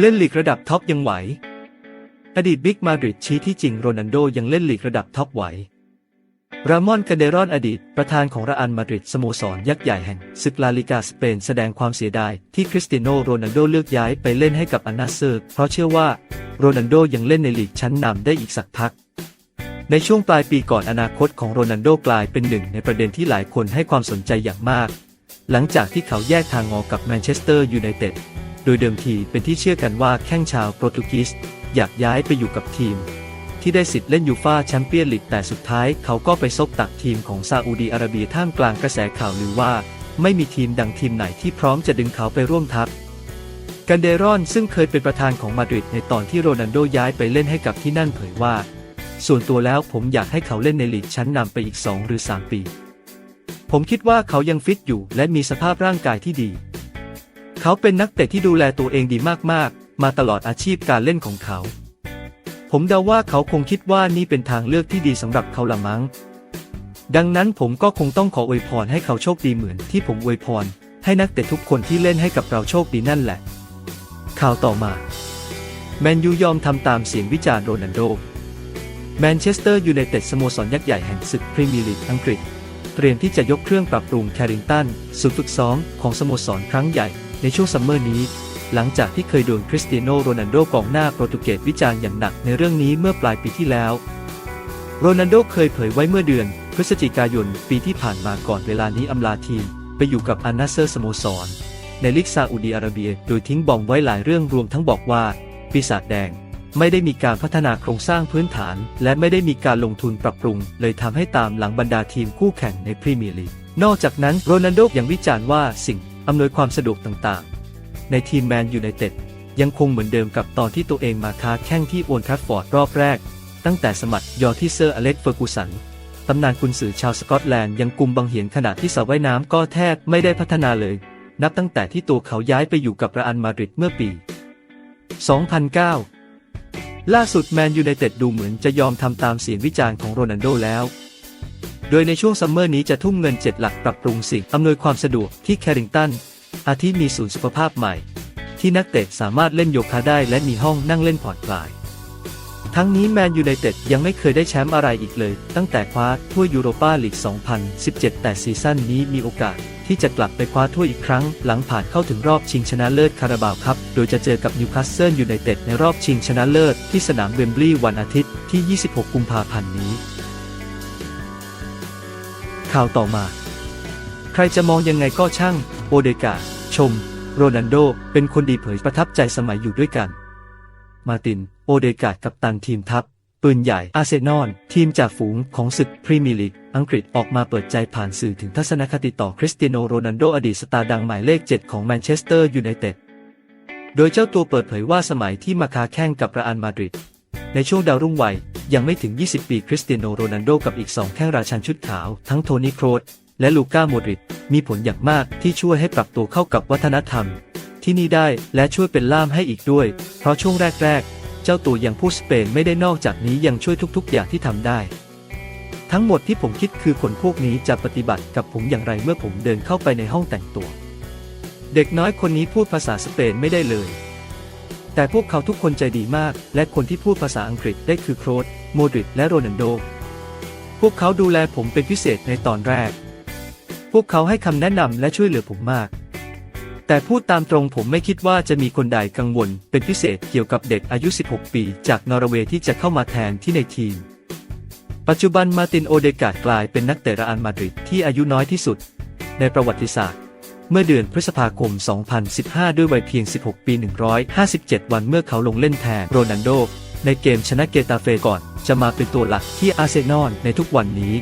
เล่นลีกระดับท็อปยังไหว อดีตบิ๊กมาดริดชี้ที่จริงโรนัลโดยังเล่นลีกระดับท็อปไหว รามอนกาเดรอนอดีต ประธานของระอันมาดริดสโมสรยักษ์ใหญ่แห่งศึกลาลิกาสเปนแสดงความเสียดายที่คริสเตียโนโรนัลโดเลือกย้ายไปเล่นให้กับอันาเซอร์ เพราะเชื่อว่าโรนัลโดยังเล่นในลีกชั้นนำได้อีกสักพัก ในช่วงปลายปีก่อนอนาคตของโรนัลโดกลายเป็นหนึ่งในประเด็นที่หลายคนให้ความสนใจอย่างมาก หลังจากที่เขาแยกทางงอกับแมนเชสเตอร์ยูไนเต็ด ดยเดิมทีเป็นที่เชื่อกันว่าแข้งชาวโปรตุเกสอยากย้ายไปอยู่กับทีม ที่ได้สิทธิ์เล่นยูฟาแชมเปี้ยนลีกแต่สุดท้ายเขาก็ไปซบตักทีมของซาอุดีอาระเบียท่ามกลางกระแสข่าวลือว่า ไม่มีทีมดังทีมไหนที่พร้อมจะดึงเขาไปร่วมทัพกันเดรอนซึ่งเคยเป็นประธานของมาดริดในตอนที่โรนัลโดย้ายไปเล่นให้กับที่นั่นเผยว่า ส่วนตัวแล้วผมอยากให้เขาเล่นในลีกชั้นนำไปอีก 2 หรือ 3 ปี ผมคิดว่าเขายังฟิตอยู่และมีสภาพร่างกายที่ดี เขาเป็นนักเตะที่ดูแลตัวเองดีมากๆ มาตลอดอาชีพการเล่นของเขา ผมเดาว่าเขาคงคิดว่านี่เป็นทางเลือกที่ดีสำหรับเขาละมั้ง ดังนั้นผมก็คงต้องขออวยพรให้เขาโชคดีเหมือนที่ผมอวยพร ให้นักเตะทุกคนที่เล่นให้กับเราโชคดีนั่นแหละ ข่าวต่อมา แมนยูยอมทำตามเสียงวิจารณ์โรนัลโด แมนเชสเตอร์ยูไนเต็ดสโมสรยักษ์ใหญ่แห่งศึกพรีเมียร์ลีกอังกฤษ เตรียมที่จะยกเครื่องปรับปรุงแคริงตันศูนย์ฝึกซ้อมของสโมสรครั้งใหญ่ ในช่วงซัมเมอร์นี้ หลังจากที่เคยโดนคริสเตียโนโรนัลโดกองหน้าโปรตุเกสวิจารณ์อย่างหนักในเรื่องนี้เมื่อปลายปีที่แล้ว โรนัลโดเคยเผยไว้เมื่อเดือน พฤศจิกายนปีที่ผ่านมาก่อนเวลานี้อำลาทีม ไปอยู่กับอันาเซอร์สโมสร ในลีกซาอุดีอาระเบีย โดยทิ้งบอมไว้หลายเรื่องรวมทั้งบอกว่า ปีศาจแดงไม่ได้มีการพัฒนาโครงสร้างพื้นฐาน และไม่ได้มีการลงทุนปรับปรุง เลยทำให้ตามหลังบรรดาทีมคู่แข่งในพรีเมียร์ลีก นอกจากนั้นโรนัลโดยังวิจารณ์ว่าสิ่ง อำนวยความสะดวกต่างๆ ในทีมแมนยูไนเต็ดยังคงเหมือนเดิมกับตอนที่ตัวเองมาค้าแข้งที่โอลทราฟฟอร์ดรอบแรก ตั้งแต่สมัครยอที่เซอร์อเล็กซ์เฟอร์กูสันตำนานกุนสือชาวสกอตแลนด์ยังกุมบังเหียนขณะที่สระว่ายน้ำก็แทบไม่ได้พัฒนาเลย นับตั้งแต่ที่ตัวเขาย้ายไปอยู่กับระอันมาดริดเมื่อปี 2009 ล่าสุดแมนยูไนเต็ดดูเหมือนจะยอมทำตามเสียงวิจารณ์ของโรนัลโดแล้ว โดยในช่วงซัมเมอร์นี้จะทุ่มเงิน 7 หลักปรับปรุงสิ่งอำนวยความสะดวกที่แคริงตัน อาทิมีศูนย์สุขภาพใหม่ ที่นักเตะสามารถเล่นโยคะได้และมีห้องนั่งเล่นผ่อนคลาย ทั้งนี้แมนยูไนเต็ดยังไม่เคยได้แชมป์อะไรอีกเลย ตั้งแต่คว้าถ้วยยูโรปาลีก 2017 แต่ซีซั่นนี้มีโอกาสที่จะกลับไปคว้าถ้วยอีกครั้ง หลังผ่านเข้าถึงรอบชิงชนะเลิศคาราบาวครับ โดยจะเจอกับนิวคาสเซิลยูไนเต็ดในรอบชิงชนะเลิศที่สนามเวมบลีย์วันอาทิตย์ที่ 26 กุมภาพันธ์นี้ ข่าวต่อมา ใครจะมองยังไงก็ช่าง โอเดกา ชม โรนัลโด เป็นคนดีเผยประทับใจสมัยอยู่ด้วยกัน มาติน โอเดกาดกับตันทีมทัพ ปืนใหญ่อาเซนอลทีมจากฝูงของศึกพรีเมียร์ลีก อังกฤษออกมาเปิดใจผ่านสื่อถึงทัศนคติต่อคริสเตียโนโรนัลโดอดีตสตาร์ดังหมายเลข 7 ของแมนเชสเตอร์ยูไนเต็ด โดยเจ้าตัวเปิดเผยว่าสมัยที่มาคาแข่งกับระอันมาดริดในช่วงดาวรุ่งวัย ยังไม่ถึง 20 ปีคริสเตียโนโรนัลโดกับอีก 2 แข้งราชันชุดขาว ทั้งโทนี่โครสและลูก้าโมดริดมีผลอย่างมากที่ช่วยให้ปรับตัวเข้ากับวัฒนธรรม ที่นี่ได้และช่วยเป็นล่ามให้อีกด้วย เพราะช่วงแรก ๆ เจ้าตัวยังพูดสเปนไม่ได้นอกจากนี้ยังช่วยทุกๆ อย่างที่ทำได้ ทั้งหมดที่ผมคิดคือคนพวกนี้จะปฏิบัติกับผมอย่างไรเมื่อผมเดินเข้าไปในห้องแต่งตัว เด็กน้อยคนนี้พูดภาษาสเปนไม่ได้เลย แต่พวกเขาทุกคนใจดีมาก และคนที่พูดภาษาอังกฤษได้คือโครสโมดริดและโรนัลโด พวกเขาดูแลผมเป็นพิเศษในตอนแรก พวกเขาให้คำแนะนำและช่วยเหลือผมมาก แต่พูดตามตรงผมไม่คิดว่าจะมีคนใดกังวล เป็นพิเศษเกี่ยวกับเด็กอายุ 16 ปี จากนอร์เวย์ที่จะเข้ามาแทนที่ในทีม ปัจจุบันมาตินโอเดกาดกลายเป็นนักเตะระอันมาดริดที่อายุน้อยที่สุด ในประวัติศาสตร์ เมื่อเดือนพฤษภาคม 2015 ด้วยวัยเพียง 16 ปี 157 วันเมื่อเขาลงเล่นแทนโรนัลโด ในเกมชนะเกตาเฟก่อน จะมาเป็นตัวหลักที่อาร์เซนอลในทุกวันนี้